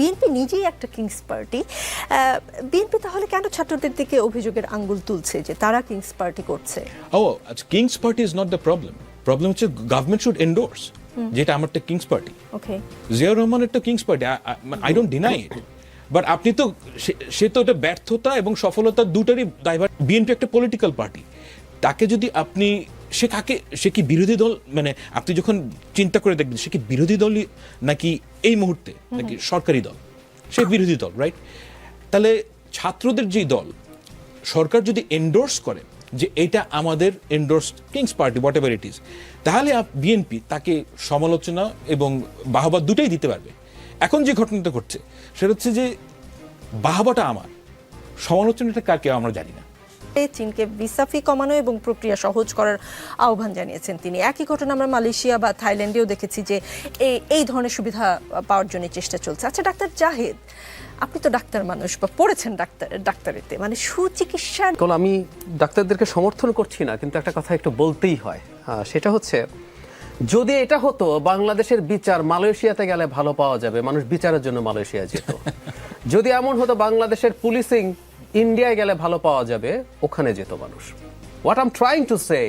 BNP নিজেই একটা Kings party. BNP তাহলে কেন ছাত্রদের দিকে অভিযোগের আঙ্গুল তুলছে যে তারা কিংস পার্টি করছে? ও আচ্ছা kings party is not the problem problem হচ্ছে গভর্নমেন্ট শুড এন্ডোর্স যেটা আমারটা কিংস পার্টি। ওকে জিয়াউর রহমানের তো kings party I don't deny it but আপনি তো সে- সে তো এটা ব্যর্থতা এবং সফলতা দুটারই দায়ভার। বিএনপি একটা পলিটিক্যাল পার্টি তাকে যদি আপনি সে কাকে সে কি বিরোধী দল? মানে আপনি যখন চিন্তা করে দেখবেন সে কি বিরোধী দলই নাকি এই মুহূর্তে নাকি সরকারি দল? সে বিরোধী দল রাইট তাহলে ছাত্রদের যে দল সরকার যদি এন্ডোর্স করে যে এটা আমাদের endorse kings party whatever it is তাহলে বিএনপি তাকে সমালোচনা এবং বাহবা দুটাই দিতে পারবে। এখন যে ঘটনাটা ঘটছে সেটা হচ্ছে যে বাহবাটা আমার সমালোচনাটা কার কেউ আমরা জানি না। চীনকে ভিসা ফি কমানো এবং প্রক্রিয়া সহজ করার আহ্বান জানিয়েছেন তিনি। একই ঘটনা আমরা মালয়েশিয়া বা থাইল্যান্ডেও দেখেছি যে এই এই ধরনের সুবিধা পাওয়ার জন্য চেষ্টা চলছে। আচ্ছা ডাক্তার জাহেদ আপনি তো ডাক্তার মানুষ বা পড়েছেন ডাক্তার ডাক্তারিতে মানে সুচিকিৎসার কারণ আমি ডাক্তারদেরকে সমর্থন করছি না কিন্তু একটা কথা একটু বলতেই হয়। সেটা হচ্ছে যদি এটা হতো বাংলাদেশের বিচার মালয়েশিয়াতে গেলে ভালো পাওয়া যাবে মানুষ বিচারের জন্য মালয়েশিয়া যেত। যদি এমন হতো বাংলাদেশের পুলিশিং ইন্ডিয়ায় গেলে ভালো পাওয়া যাবে, ওখানে যেত মানুষ। What I'm trying to say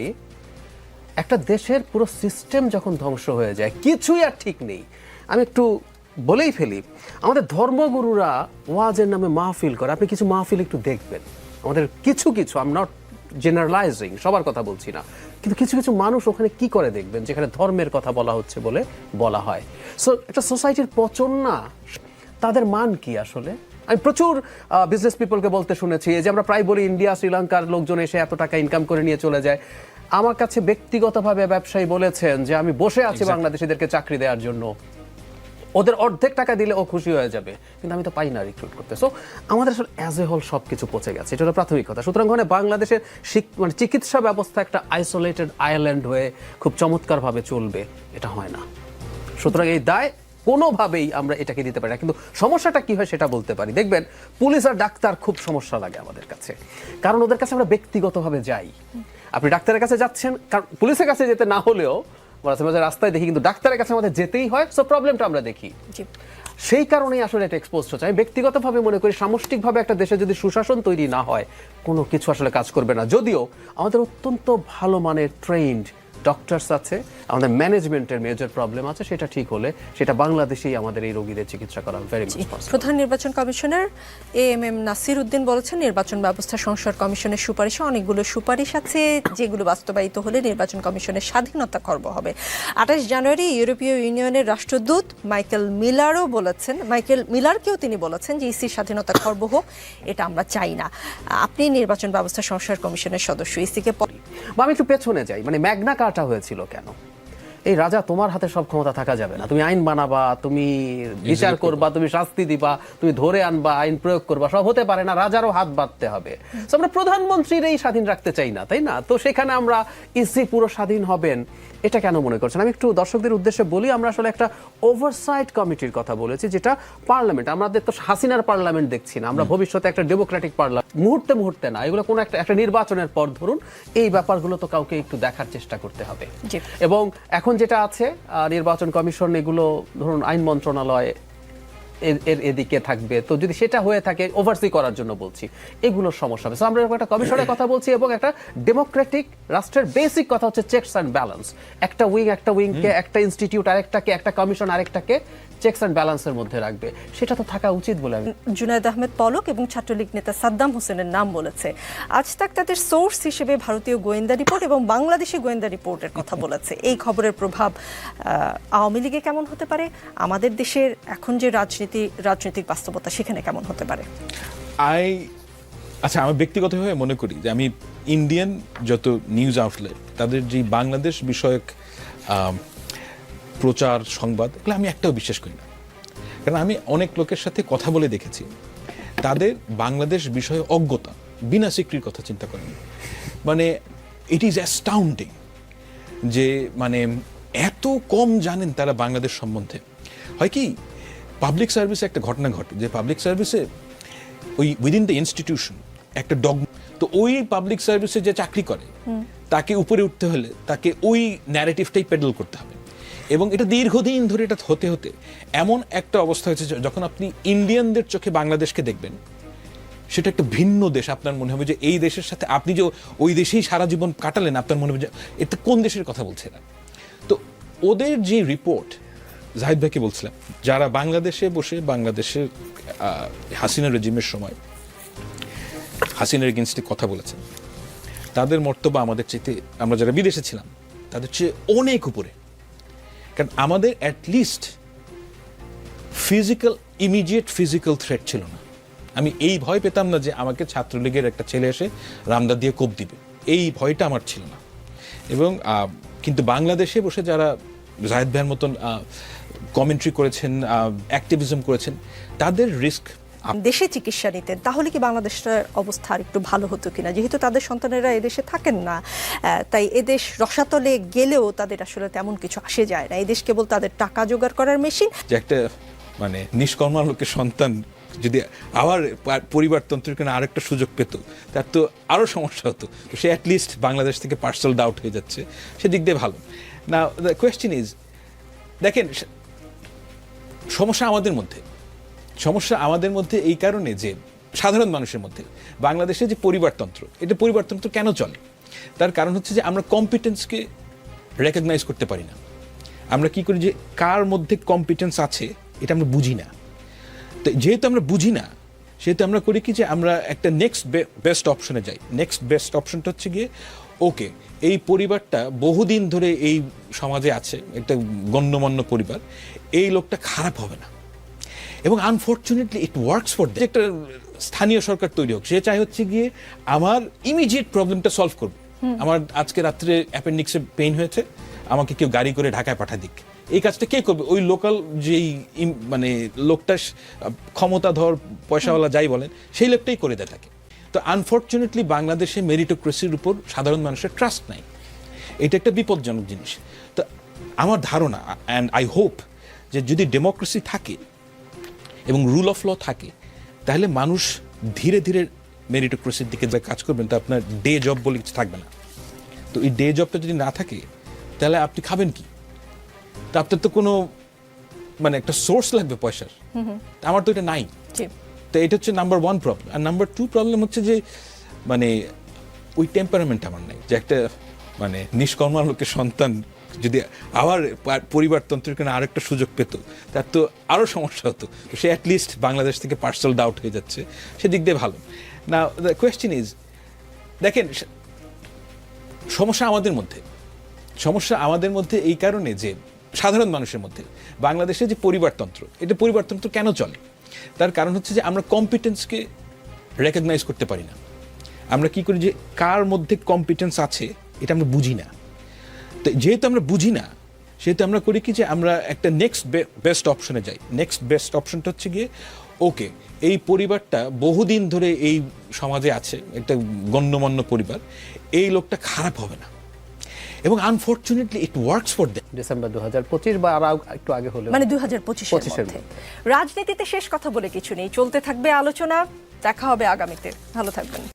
একটা দেশের পুরো সিস্টেম যখন ধ্বংস হয়ে যায়, কিছুই আর ঠিক নেই। আমি একটু বলেই ফেলি, আমাদের ধর্মগুরুরা ওয়াজের নামে মাহফিল করে, আপনি কিছু মাহফিল একটু দেখবেন। আমাদের কিছু কিছু আম নট জেনারেলাইজিং সবার কথা বলছি না। কিন্তু কিছু কিছু মানুষ ওখানে কি করে দেখবেন, যেখানে ধর্মের কথা বলা হচ্ছে বলে বলা হয়। সো একটা সোসাইটির পচন না, তাদের মান কি আসলে? আমি প্রচুর বিজনেস পিপলকে বলতে শুনেছি যে আমরা প্রায় বলি ইন্ডিয়া শ্রীলঙ্কার লোকজন এসে এত টাকা ইনকাম করে নিয়ে চলে যায়। আমার কাছে ব্যক্তিগতভাবে ব্যবসায়ী বলেছেন যে আমি বসে আছি বাংলাদেশিদেরকে চাকরি দেওয়ার জন্য। ওদের অর্ধেক টাকা দিলে ও খুশি হয়ে যাবে কিন্তু আমি তো পাই না রিক্রুট করতে। সো আমাদের আসলে অ্যাজ এ হোল সব কিছু পচে গেছে এটা হলো প্রাথমিক কথা। সুতরাং ওখানে বাংলাদেশের শিক- মানে চিকিৎসা ব্যবস্থা একটা আইসোলেটেড আইল্যান্ড হয়ে খুব চমৎকারভাবে চলবে এটা হয় না। সুতরাং এই দায় কোনোভাবেই আমরা এটাকে দিতে পারি না। কিন্তু সমস্যাটা কি হয় সেটা বলতে পারি। দেখবেন পুলিশ আর ডাক্তার খুব সমস্যা লাগে আমাদের কাছে। কারণ ওদের কাছে আমরা ব্যক্তিগতভাবে যাই। আপনি ডাক্তারের কাছে যাচ্ছেন কারণ পুলিশের কাছে যেতে না হলেও মাঝে মাঝে রাস্তায় দেখি কিন্তু ডাক্তারের কাছে আমাদের যেতেই হয় সো প্রবলেমটা আমরা দেখি। সেই কারণেই আসলে এটা এক্সপোজ হচ্ছে। আমি ব্যক্তিগতভাবে মনে করি সামষ্টিকভাবে একটা দেশে যদি সুশাসন তৈরি না হয় কোনো কিছু আসলে কাজ করবে না। যদিও আমাদের অত্যন্ত ভালো মানের ট্রেন্ড ডক্টরস আছে আমাদের ম্যানেজমেন্টের মেজর প্রবলেম আছে সেটা ঠিক হলে সেটা বাংলাদেশেই আমাদের এই রোগীদের চিকিৎসা করা ভেরি প্রধান নির্বাচন commissioner A M M Nasir Uddin বলেছেন নির্বাচন ব্যবস্থা সংস্কার কমিশনের সুপারিশে অনেকগুলো সুপারিশ আছে যেগুলো বাস্তবায়িত হলে নির্বাচন কমিশনের স্বাধীনতা খর্ব হবে। আঠাশ জানুয়ারি ইউরোপীয় ইউনিয়নের রাষ্ট্রদূত মাইকেল মিলারও বলেছেন মাইকেল মিলারকেও তিনি বলেছেন যে ইসির স্বাধীনতা খর্ব হোক এটা আমরা চাই না। আপনি নির্বাচন ব্যবস্থা সংস্কার কমিশনের সদস্য ইসিকে বা আমি একটু পেছনে যাই মানে ম্যাগনা কার্টা হয়েছিল কেন? এই রাজা তোমার হাতে সব ক্ষমতা থাকা যাবে না। তুমি আইন বানাবা তুমি বিচার করবা। তুমি শাস্তি দিবা তুমি ধরে আনবা আইন প্রয়োগ করবা সব হতে পারে না রাজারও হাত বাঁধতে হবে। আমরা প্রধানমন্ত্রীর এই স্বাধীন রাখতে চাই না তাই না? তো সেখানে আমরা ইসি পুরো স্বাধীন হবেন। এটা কেন মনে করছেন? আমি একটু দর্শকদের উদ্দেশ্যে বলি আমরা আসলে একটা ওভারসাইট কমিটির কথা বলেছি যেটা পার্লামেন্ট আমাদের তো হাসিনার পার্লামেন্ট দেখছি না আমরা ভবিষ্যতে একটা ডেমোক্রেটিক পার্লামেন্ট মুহূর্তে মুহূর্তে না এগুলো কোনো একটা একটা নির্বাচনের পর ধরুন এই ব্যাপারগুলো তো কাউকে একটু দেখার চেষ্টা করতে হবে। এবং এখন যেটা আছে আহ, নির্বাচন কমিশন এগুলো ধরুন আইন মন্ত্রণালয় এর- এদিকে থাকবে। তো যদি সেটা হয়ে থাকে ওভারসি করার জন্য বলছি। এগুলোর সমস্যা হবে। আমরা একটা কমিশনের কথা বলছি এবং একটা ডেমোক্রেটিক রাষ্ট্রের বেসিক কথা হচ্ছে চেকস অ্যান্ড ব্যালেন্স একটা উইং একটা উইংকে একটা ইনস্টিটিউট আরেকটাকে একটা কমিশন আরেকটাকে চেকস অ্যান্ড ব্যালেন্সের মধ্যে রাখবে। সেটা তো থাকা উচিত বলে আমি জুনায়দ আহমেদ পলক এবং ছাত্রলীগ নেতা সাদ্দাম হোসেনের নাম বলেছে। আজ তাক তাদের সোর্স হিসেবে ভারতীয় গোয়েন্দা রিপোর্ট এবং বাংলাদেশি গোয়েন্দা রিপোর্টের কথা বলেছে। এই খবরের প্রভাব আওয়ামী লীগে কেমন হতে পারে? আমাদের দেশের এখন যে রাজনীতি রাজনৈতিক বাস্তবতা সেখানে কেমন হতে পারে? আই আচ্ছা আমি ব্যক্তিগতভাবে মনে করি যে আমি ইন্ডিয়ান যত নিউজ আউটলেট তাদের যে বাংলাদেশ বিষয়ক প্রচার সংবাদ এগুলো আমি একটাও বিশ্বাস করি না। কারণ আমি অনেক লোকের সাথে কথা বলে দেখেছি। তাদের বাংলাদেশ বিষয়ে অজ্ঞতা বিনা স্বীকৃতির কথা চিন্তা করেন। মানে ইট ইজ অ্যাস্টাউন্ডিং যে মানে এত কম জানেন তারা বাংলাদেশ সম্বন্ধে। হয় কি পাবলিক সার্ভিসে একটা ঘটনা ঘটে যে পাবলিক সার্ভিসে ওই উইদিন দ্য ইনস্টিটিউশন একটা ডগ তো ওই পাবলিক সার্ভিসে যে চাকরি করে তাকে উপরে উঠতে হলে তাকে ওই ন্যারেটিভটাই পেডেল করতে হবে। এবং এটা দীর্ঘদিন ধরে এটা হতে হতে এমন একটা অবস্থা হয়েছে যখন আপনি ইন্ডিয়ানদের চোখে বাংলাদেশকে দেখবেন, সেটা একটা ভিন্ন দেশ। আপনার মনে হবে যে এই দেশের সাথে আপনি যে ওই দেশেই সারা জীবন কাটালেন, আপনার মনে হবে যে এটা কোন দেশের কথা বলছে না তো ওদের যে রিপোর্ট জাহিদ ভাইকে বলছিলাম, যারা বাংলাদেশে বসে বাংলাদেশের হাসিনা রেজিমের সময় হাসিনার এগেনস্টে কথা বলেছেন, তাদের মর্তব্য আমাদের চাইতে, আমরা যারা বিদেশে ছিলাম, তাদের চেয়ে অনেক উপরে। কারণ আমাদের at least physical immediate physical threat ছিল না। আমি এই ভয় পেতাম না যে আমাকে ছাত্রলীগের একটা ছেলে এসে রামদা দিয়ে কোপ দিবে। এই ভয়টা আমার ছিল না। এবং কিন্তু বাংলাদেশে বসে যারা জাহেদ ভাইয়ের মতন কমেন্ট্রি করেছেন অ্যাক্টিভিজম করেছেন, তাদের রিস্ক দেশে চিকিৎসা নিতেন তাহলে কি বাংলাদেশের অবস্থা আর একটু ভালো হতো কিনা? যেহেতু তাদের সন্তানেরা এদেশে থাকেন না তাই এদেশ রসাতলে গেলেও তাদের আসলে তেমন কিছু আসে যায় না। এদেশ কেবল তাদের টাকা জোগাড় করার মেশিন। যে একটা মানে নিষ্কর্মা লোকের সন্তান যদি আবার পরিবারতন্ত্রের কোনো আরেকটা সুযোগ পেত তার তো আরও সমস্যা হতো। তো সে অ্যাটলিস্ট বাংলাদেশ থেকে পার্সেল ডাউট হয়ে যাচ্ছে। সেদিক দিয়ে ভালো। না দ্য কোয়েশ্চেন ইজ দেখেন সমস্যা আমাদের মধ্যে। সমস্যা আমাদের মধ্যে এই কারণে যে সাধারণ মানুষের মধ্যে, বাংলাদেশে যে পরিবারতন্ত্র, এটা পরিবারতন্ত্র কেন চলে? তার কারণ হচ্ছে যে আমরা কম্পিটেন্সকে রেকগনাইজ করতে পারি না। আমরা কি করি যে কার মধ্যে কম্পিটেন্স আছে, এটা আমরা বুঝি না। তো যেহেতু আমরা বুঝি না, সেহেতু আমরা করি কি যে আমরা একটা নেক্সট বেস্ট অপশনে যাই। নেক্সট বেস্ট অপশনটা হচ্ছে গিয়ে ওকে এই পরিবারটা বহুদিন ধরে এই সমাজে আছে, একটা গণ্যমান্য পরিবার, এই লোকটা খারাপ হবে না। এবং আনফর্চুনেটলি ইট ওয়ার্কস ফর একটা স্থানীয় সরকার তৈরি হোক সে চাই হচ্ছে গিয়ে আমার ইমিডিয়েট প্রবলেমটা সলভ করবে আমার আজকে রাত্রে অ্যাপেন্ডিক্সে পেইন হয়েছে আমাকে কেউ গাড়ি করে ঢাকায় পাঠা দিক। এই কাজটা কে করবে? ওই লোকাল যেই মানে লোকটা ক্ষমতাধর পয়সাওয়ালা যাই বলেন সেই লোকটাই করে দেয় থাকে তো আনফর্চুনেটলি বাংলাদেশে মেরিটোক্রেসির উপর সাধারণ মানুষের ট্রাস্ট নাই। এটা একটা বিপজ্জনক জিনিস। তো আমার ধারণা অ্যান্ড আই হোপ যে যদি ডেমোক্রেসি থাকে এবং রুল অফ ল থাকে তাহলে মানুষ ধীরে ধীরে মেরিটোক্রেসির দিকে যা কাজ করবেন তো আপনার ডে জব বলে কিছু থাকবে না। তো এই ডে জবটা যদি না থাকে তাহলে আপনি খাবেন কি? তা আপনার তো কোনো মানে একটা সোর্স লাগবে পয়সার। আমার তো এটা নাই। তো এটা হচ্ছে নাম্বার ওয়ান প্রবলেম আর নাম্বার টু প্রবলেম হচ্ছে যে মানে ওই টেম্পারামেন্ট আমার নাই যে একটা মানে নিষ্কর্মা লোকের সন্তান যদি আবার পরিবারতন্ত্রের কোনো আরেকটা সুযোগ পেত, তার তো আরও সমস্যা হতো। তো সে অ্যাটলিস্ট বাংলাদেশ থেকে পার্সেল ডাউট হয়ে যাচ্ছে। সেদিক দিয়ে ভালো। না দ্য কোয়েশ্চেন ইজ দেখেন সমস্যা আমাদের মধ্যে। সমস্যা আমাদের মধ্যে এই কারণে যে সাধারণ মানুষের মধ্যে, বাংলাদেশে যে পরিবারতন্ত্র, এটা পরিবারতন্ত্র কেন চলে? তার কারণ হচ্ছে যে আমরা কম্পিটেন্সকে রেকগনাইজ করতে পারি না। আমরা কি করি যে কার মধ্যে কম্পিটেন্স আছে, এটা আমরা বুঝি না। যেহেতু আমরা বুঝি না সেহেতু আমরা করি কি যে আমরা একটা নেক্সট বেস্ট অপশনে যাই। নেক্সট বেস্ট অপশনটা হচ্ছে গিয়ে ওকে এই পরিবারটা বহুদিন ধরে এই সমাজে আছে একটা গণ্যমান্য পরিবার এই লোকটা খারাপ হবে না। এবং unfortunately it works for them December দু হাজার পঁচিশ বা আর একটু আগে হলে মানে দুই হাজার পঁচিশের 25 এর মধ্যে। রাজনীতিতে শেষ কথা বলে কিছু নেই। চলতে থাকবে আলোচনা। দেখা হবে আগামীতে। ভালো থাকবেন।